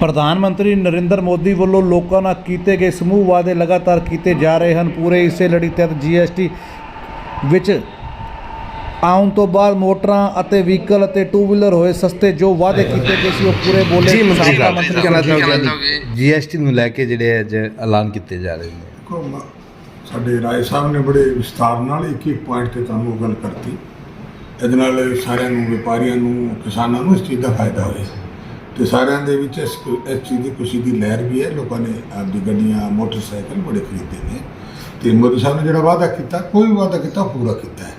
ਪ੍ਰਧਾਨ ਮੰਤਰੀ ਨਰਿੰਦਰ ਮੋਦੀ ਵੱਲੋਂ ਲੋਕਾਂ ਨਾਲ ਕੀਤੇ ਗਏ ਸਮੂਹ ਵਾਅਦੇ ਲਗਾਤਾਰ ਕੀਤੇ ਜਾ ਰਹੇ ਹਨ। ਪੂਰੇ ਹਿੱਸੇ ਲੜੀ ਤਹਿਤ ਜੀਐਸਟੀ ਵਿੱਚ ਆਉਣ ਤੋਂ ਬਾਅਦ ਮੋਟਰਾਂ ਅਤੇ ਵਹੀਕਲ ਅਤੇ ਟੂ ਵੀਲਰ ਹੋਏ ਸਸਤੇ ਜੋ ਵਾਅਦੇ ਕੀਤੇ ਗਏ ਸੀ ਉਹ ਪੂਰੇ ਬੋਲੇ ਜੀ ਸਾਹਿਬ ਮੰਤਰੀ ਕਹਿਣਾ ਚਾਹੋਗੇ? ਜੀਐਸਟੀ ਨੂੰ ਲੈ ਕੇ ਜਿਹੜੇ ਅੱਜ ਐਲਾਨ ਕੀਤੇ ਜਾ ਰਹੇ ਨੇ। ਸਾਡੇ ਰਾਏ ਸਾਹਿਬ ਨੇ ਬੜੇ ਵਿਸਤਾਰ ਨਾਲ ਇੱਕ ਇੱਕ ਪੁਆਇੰਟ ਤੇ ਤੁਹਾਨੂੰ ਉਹ ਗੱਲ ਕਰਤੀ। ਇਹਦੇ ਨਾਲ ਸਾਰਿਆਂ ਨੂੰ ਵਪਾਰੀਆਂ ਨੂੰ ਕਿਸਾਨਾਂ ਨੂੰ ਇਸ ਚੀਜ਼ ਦਾ ਫਾਇਦਾ ਹੋਇਆ। ਤੇ ਸਾਰਿਆਂ ਦੇ ਵਿੱਚ ਇਸ ਇਸ ਚੀਜ਼ ਦੀ ਖੁਸ਼ੀ ਦੀ ਲਹਿਰ ਵੀ ਹੈ। ਲੋਕਾਂ ਨੇ ਆਪਦੀ ਗੱਡੀਆਂ ਮੋਟਰਸਾਈਕਲ ਬੜੇ ਖਰੀਦੇ ਨੇ ਤੇ ਮੋਦੀ ਸਾਹਿਬ ਨੇ ਜਿਹੜਾ ਵਾਅਦਾ ਕੀਤਾ ਕੋਈ ਵਾਅਦਾ ਕੀਤਾ ਪੂਰਾ ਕੀਤਾ ਹੈ।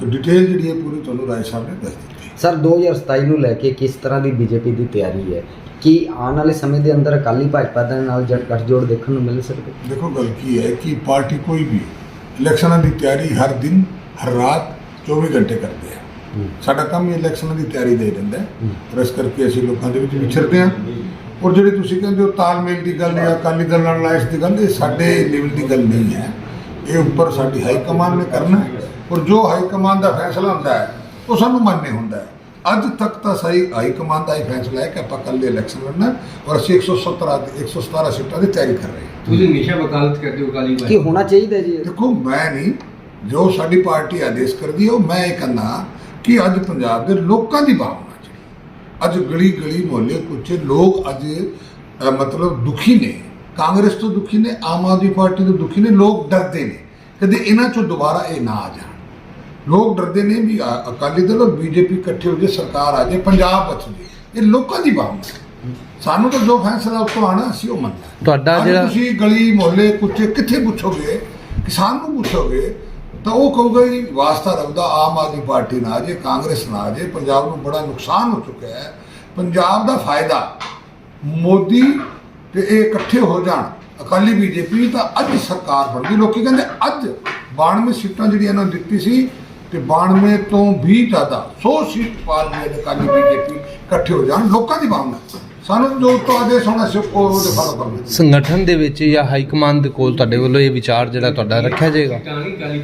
ਤੇ ਡਿਟੇਲ ਜਿਹੜੀ ਹੈ ਪੂਰੀ ਤੁਹਾਨੂੰ ਰਾਏ ਸਾਹਿਬ ਨੇ ਦੱਸ ਦਿੱਤੀ। ਸਰ 2027 ਨੂੰ ਲੈ ਕੇ ਕਿਸ ਤਰ੍ਹਾਂ ਦੀ ਬੀਜੇਪੀ ਦੀ ਤਿਆਰੀ ਹੈ? ਕੀ ਆਉਣ ਵਾਲੇ ਸਮੇਂ ਦੇ ਅੰਦਰ ਅਕਾਲੀ ਭਾਜਪਾ ਦੇ ਨਾਲ ਜੜ ਗੱਠਜੋੜ ਦੇਖਣ ਨੂੰ ਮਿਲ ਸਕਦਾ ਦੇਖੋ ਗੱਲ ਕੀ ਹੈ ਕਿ ਪਾਰਟੀ ਕੋਈ ਵੀ ਇਲੈਕਸ਼ਨਾਂ ਦੀ ਤਿਆਰੀ ਹਰ ਦਿਨ ਹਰ ਰਾਤ 24 ਘੰਟੇ ਕਰਦੇ ਆ। ਸਾਡਾ ਕੰਮ ਹੀ ਇਲੈਕਸ਼ਨਾਂ ਦੀ ਤਿਆਰੀ ਦੇ ਦਿੰਦਾ ਹੈ। ਔਰ ਇਸ ਕਰਕੇ ਅਸੀਂ ਲੋਕਾਂ ਦੇ ਵਿੱਚ ਵਿਚਰਦੇ ਹਾਂ। ਔਰ ਜਿਹੜੇ ਤੁਸੀਂ ਕਹਿੰਦੇ ਹੋ ਤਾਲਮੇਲ ਦੀ ਗੱਲ ਜਾਂ ਅਕਾਲੀ ਦਲ ਨਾਲ ਲਾਇਸ ਦੀ ਗੱਲ ਇਹ ਸਾਡੇ ਲੈਵਲ ਦੀ ਗੱਲ ਨਹੀਂ ਹੈ। ਇਹ ਉੱਪਰ ਸਾਡੀ ਹਾਈ ਕਮਾਂਡ ਨੇ ਕਰਨਾ ਹੈ। ਔਰ ਜੋ ਹਾਈ ਕਮਾਂਡ ਦਾ ਫੈਸਲਾ ਹੁੰਦਾ ਹੈ ਉਹ ਸਾਨੂੰ ਮੰਨਣੇ ਹੁੰਦਾ ਹੈ। ਅੱਜ ਤੱਕ ਤਾਂ ਸਹੀ ਹਾਈ ਕਮਾਂਡ ਦਾ ਇਹ ਫੈਸਲਾ ਹੈ ਕਿ ਆਪਾਂ ਕੱਲ੍ਹ ਇਲੈਕਸ਼ਨ ਲੜਨਾ ਹੈ ਔਰ ਅਸੀਂ 117 ਤੇ 117 ਸੀਟਾਂ ਦੀ ਤਿਆਰੀ ਕਰ ਰਹੇ ਹਾਂ। ਤੁਸੀਂ ਹਮੇਸ਼ਾ ਵਕਾਲਤ ਕਰਦੇ ਹੋ ਕਾਲੀ ਕੀ ਹੋਣਾ ਚਾਹੀਦਾ ਜੀ? ਦੇਖੋ ਮੈਂ ਨਹੀਂ ਜੋ ਸਾਡੀ ਪਾਰਟੀ ਆਦੇਸ਼ ਕਰਦੀ ਹੈ ਉਹ ਮੈਂ ਇਹ ਕਹਿੰਦਾ ਕਿ ਅੱਜ ਪੰਜਾਬ ਦੇ ਲੋਕਾਂ ਦੀ ਭਾਵਨਾ ਜਿਹੜੀ ਅੱਜ ਗਲੀ ਗਲੀ ਮੁਹੱਲੇ ਕੁਛ ਲੋਕ ਅੱਜ ਮਤਲਬ ਦੁਖੀ ਨੇ ਕਾਂਗਰਸ ਤੋਂ ਦੁਖੀ ਨੇ ਆਮ ਆਦਮੀ ਪਾਰਟੀ ਤੋਂ ਦੁਖੀ ਨੇ ਲੋਕ ਡਰਦੇ ਨੇ ਕਦੇ ਇਹਨਾਂ ਚੋਂ ਦੁਬਾਰਾ ਇਹ ਨਾ ਆ ਜਾਣ ਲੋਕ ਡਰਦੇ ਨੇ ਵੀ ਅਕਾਲੀ ਦਲ ਔਰ ਬੀਜੇਪੀ ਇਕੱਠੇ ਹੋ ਜੇ ਸਰਕਾਰ ਆ ਜੇ ਪੰਜਾਬ ਬਚ ਜੇ ਇਹ ਲੋਕਾਂ ਦੀ ਭਾਵਨਾ ਹੈ। ਸਾਨੂੰ ਤਾਂ ਜੋ ਫੈਸਲਾ ਉੱਤੋਂ ਆਣਾ ਅਸੀਂ ਉਹ ਮੰਨਣਾ ਹੈ। ਤੁਹਾਡਾ ਜਿਹੜਾ ਤੁਸੀਂ ਗਲੀ ਮੁਹੱਲੇ ਕੁੱਤੇ ਕਿੱਥੇ ਪੁੱਛੋਗੇ ਕਿਸਾਨ ਨੂੰ ਪੁੱਛੋਗੇ ਤਾਂ ਉਹ ਕਹੂਗਾ ਜੀ, ਵਾਸਤਾ ਰੱਖਦਾ ਆਮ ਆਦਮੀ ਪਾਰਟੀ ਨਾਲ ਆ ਜੇ, ਕਾਂਗਰਸ ਨਾਲ ਆ ਜੇ, ਪੰਜਾਬ ਨੂੰ ਬੜਾ ਨੁਕਸਾਨ ਹੋ ਚੁੱਕਿਆ ਹੈ। ਪੰਜਾਬ ਦਾ ਫਾਇਦਾ, ਮੋਦੀ ਤੇ ਇਹ ਇਕੱਠੇ ਹੋ ਜਾਣ, ਅਕਾਲੀ ਬੀਜੇਪੀ ਤਾਂ ਅੱਜ ਸਰਕਾਰ ਬਣਦੀ ਲੋਕੀ ਕਹਿੰਦੇ ਅੱਜ 92 ਸੀਟਾਂ ਜਿਹੜੀਆਂ ਇਹਨਾਂ ਨੂੰ ਦਿੱਤੀ ਸੀ ਤੇ 92 ਤੋਂ ਵੀ ਜ਼ਿਆਦਾ 100 ਸੀਟ ਪਾਰ ਲਈ ਅਕਾਲੀ ਬੀਜੇਪੀ ਇਕੱਠੇ ਹੋ ਜਾਣ, ਲੋਕਾਂ ਦੀ ਭਾਵਨਾ। ਸਾਨੂੰ ਜੋ ਤੋਂ ਆਦੇਸ਼ ਹੋਣਾ ਸੀ ਉਹ ਉਹਦੇ ਕਰਨਾ ਸੰਗਠਨ ਦੇ ਵਿੱਚ ਜਾਂ ਹਾਈ ਕਮਾਂਡ ਦੇ ਕੋਲ ਤੁਹਾਡੇ ਵੱਲੋਂ ਇਹ ਵਿਚਾਰ ਜਿਹੜਾ ਤੁਹਾਡਾ ਰੱਖਿਆ ਜਾਏਗਾ? ਕਾਲੀ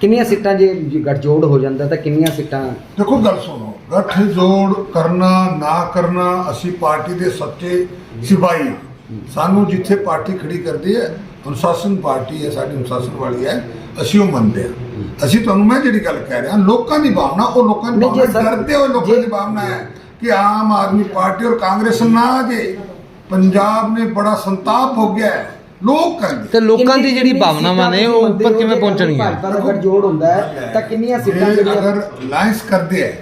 ਕਿੰਨੀਆਂ ਸੀਟਾਂ ਜੇ ਜੇ ਗੱਠਜੋੜ ਹੋ ਜਾਂਦਾ ਤਾਂ ਕਿੰਨੀਆਂ ਸੀਟਾਂ? ਦੇਖੋ ਗੱਲ ਸੁਣੋ। ਗੱਠ ਜੋੜ ਕਰਨਾ ਨਾ ਕਰਨਾ ਅਸੀਂ ਪਾਰਟੀ ਦੇ ਸੱਚੇ ਸਿਪਾਹੀ ਹਾਂ। ਸਾਨੂੰ ਜਿੱਥੇ ਪਾਰਟੀ ਖੜੀ ਕਰਦੀ ਹੈ ਅਨੁਸ਼ਾਸਨ ਪਾਰਟੀ ਹੈ ਸਾਡੀ ਅਨੁਸ਼ਾਸਨ ਵਾਲੀ ਹੈ ਅਸੀਂ ਉਹ ਮੰਨਦੇ ਹਾਂ। ਅਸੀਂ ਤੁਹਾਨੂੰ ਮੈਂ ਜਿਹੜੀ ਗੱਲ ਕਹਿ ਰਿਹਾ ਲੋਕਾਂ ਦੀ ਭਾਵਨਾ ਉਹ ਲੋਕਾਂ ਦੀ ਨਹੀਂ, ਜੇ ਭਾਵਨਾ ਸਰ- ਡਰਦੇ ਹੋਏ ਲੋਕਾਂ ਜੇ- ਦੀ ਭਾਵਨਾ ਹੈ। ਕਿ ਆਮ ਆਦਮੀ ਪਾਰਟੀ ਔਰ ਕਾਂਗਰਸ ਨਾ ਆ ਜੇ ਪੰਜਾਬ ਨੇ ਬੜਾ ਸੰਤਾਪ ਹੋ ਗਿਆ ਹੈ ਲੋਕ ਕਹਿੰਦੇ ਤੇ ਲੋਕਾਂ ਦੀ ਜਿਹੜੀ ਭਾਵਨਾਵਾਂ ਨੇ ਉਹ ਉੱਪਰ ਕਿਵੇਂ ਪਹੁੰਚਣਗੀਆਂ ਭਾਜਪਾ ਦਾ ਗੱਠਜੋੜ ਹੁੰਦਾ ਹੈ ਤਾਂ ਕਿੰਨੀਆਂ ਸੀਟਾਂ ਇਹ ਜਿਹੜੀਆਂ ਅਗਰ ਅਲਾਈਅੰਸ ਕਰਦੇ ਹੈ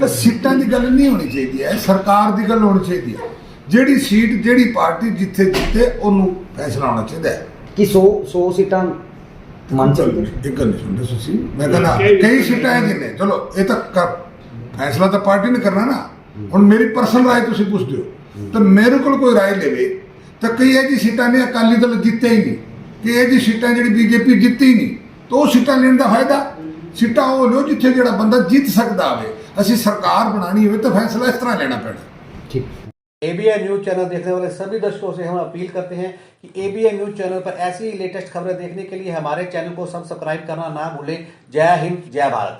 ਤਾਂ ਸੀਟਾਂ ਦੀ ਗੱਲ ਨਹੀਂ ਹੋਣੀ ਚਾਹੀਦੀ ਹੈ ਸਰਕਾਰ ਦੀ ਗੱਲ ਹੋਣੀ ਚਾਹੀਦੀ ਹੈ ਜਿਹੜੀ ਸੀਟ ਜਿਹੜੀ ਪਾਰਟੀ ਜਿੱਥੇ ਜਿੱਤੇ ਉਹਨੂੰ ਫੈਸਲਾ ਹੋਣਾ ਚਾਹੀਦਾ ਹੈ ਕਿ 100 100 ਸੀਟਾਂ ਮੰਨ ਸਕਦੇ ਇੱਕ ਨਹੀਂ ਸੁਣਦੇ ਤੁਸੀਂ ਮੈਂ ਕਹਿੰਦਾ ਕਈ ਸੀਟਾਂ ਹੈ ਜਿੰਨੇ ਚਲੋ ਇਹ ਤਾਂ ਕਰ- ਫੈਸਲਾ ਤਾਂ ਪਾਰਟੀ ਨੇ ਕਰਨਾ ਨਾ ਹੁਣ ਮੇਰੀ ਪਰਸਨਲ ਰਾਏ ਤੁਸੀਂ ਪੁੱਛਦੇ ਹੋ ਤਾਂ ਮੇਰੇ ਕੋਲ ਕੋਈ ਰਾਏ ਲੈਵੇ ਤਾਂ ਕਈ ਇਹ ਜੀ ਸੀਟਾਂ ਨੇ ਅਕਾਲੀ ਦਲ ਜਿੱਤੇ ਹੀ ਨਹੀਂ ਕਿ ਇਹ ਜੀ ਸੀਟਾਂ ਜਿਹੜੀ ਬੀਜੇਪੀ ਜਿੱਤੀ ਹੀ ਨਹੀਂ ਤਾਂ ਉਹ ਸੀਟਾਂ ਲੈਣ ਦਾ ਫਾਇਦਾ ਸੀਟਾਂ ਉਹ ਲਿਓ ਜਿੱਥੇ ਜਿਹੜਾ ਬੰਦਾ ਜਿੱਤ ਸਕਦਾ ਹੋਵੇ ਅਸੀਂ ਸਰਕਾਰ ਬਣਾਣੀ ਹੋਵੇ ਤਾਂ ਫੈਸਲਾ ਇਸ ਤਰ੍ਹਾਂ ਲੈਣਾ ਪੈਣਾ ਠੀਕ एबीएन न्यूज चैनल देखने वाले सभी दर्शकों से हम अपील करते हैं कि एबीएन न्यूज चैनल पर ऐसी ही लेटेस्ट खबरें देखने के लिए हमारे चैनल को सब्सक्राइब करना ना भूलें जय हिंद जय भारत